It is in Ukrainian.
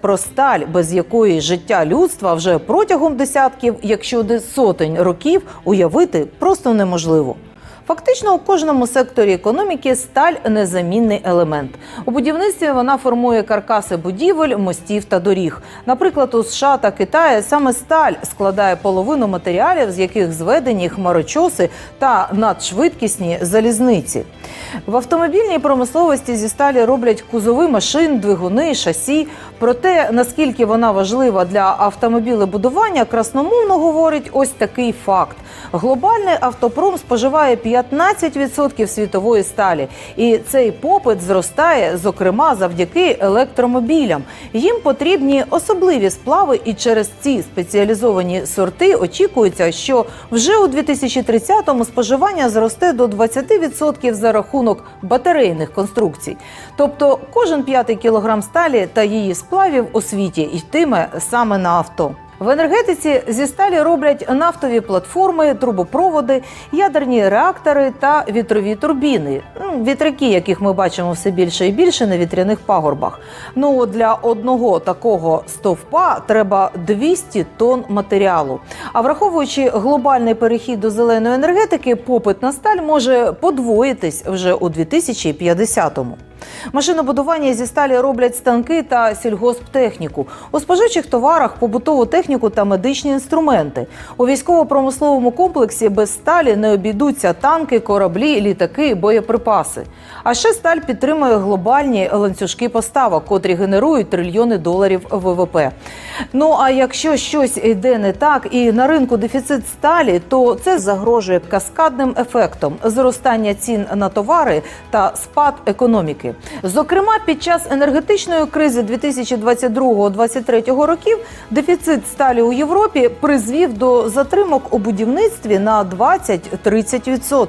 Про сталь, без якої життя людства вже протягом десятків, якщо не сотень років, уявити просто неможливо. Фактично у кожному секторі економіки сталь незамінний елемент. У будівництві вона формує каркаси будівель, мостів та доріг. Наприклад, у США та Китаї саме сталь складає половину матеріалів, з яких зведені хмарочоси та надшвидкісні залізниці. В автомобільній промисловості зі сталі роблять кузови машин, двигуни, шасі. Про те, наскільки вона важлива для автомобілебудування, красномовно говорить ось такий факт: глобальний автопром споживає 15% світової сталі, і цей попит зростає, зокрема завдяки електромобілям. Їм потрібні особливі сплави, і через ці спеціалізовані сорти очікується, що вже у 2030-му споживання зросте до 20% за рахунок батарейних конструкцій. Тобто кожен п'ятий кілограм сталі та її сплавів у світі йтиме саме на авто. В енергетиці зі сталі роблять нафтові платформи, трубопроводи, ядерні реактори та вітрові турбіни. Вітряки, яких ми бачимо все більше і більше на вітряних пагорбах. Ну для одного такого стовпа треба 200 тонн матеріалу. А враховуючи глобальний перехід до зеленої енергетики, попит на сталь може подвоїтись вже у 2050-му. Машинобудування зі сталі роблять станки та сільгосптехніку. У споживчих товарах побутову техніку та медичні інструменти. У військово-промисловому комплексі без сталі не обійдуться танки, кораблі, літаки, боєприпаси. А ще сталь підтримує глобальні ланцюжки поставок, котрі генерують трильйони доларів ВВП. Ну а якщо щось йде не так і на ринку дефіцит сталі, то це загрожує каскадним ефектом зростання цін на товари та спад економіки. Зокрема, під час енергетичної кризи 2022-2023 років дефіцит сталі у Європі призвів до затримок у будівництві на 20-30%.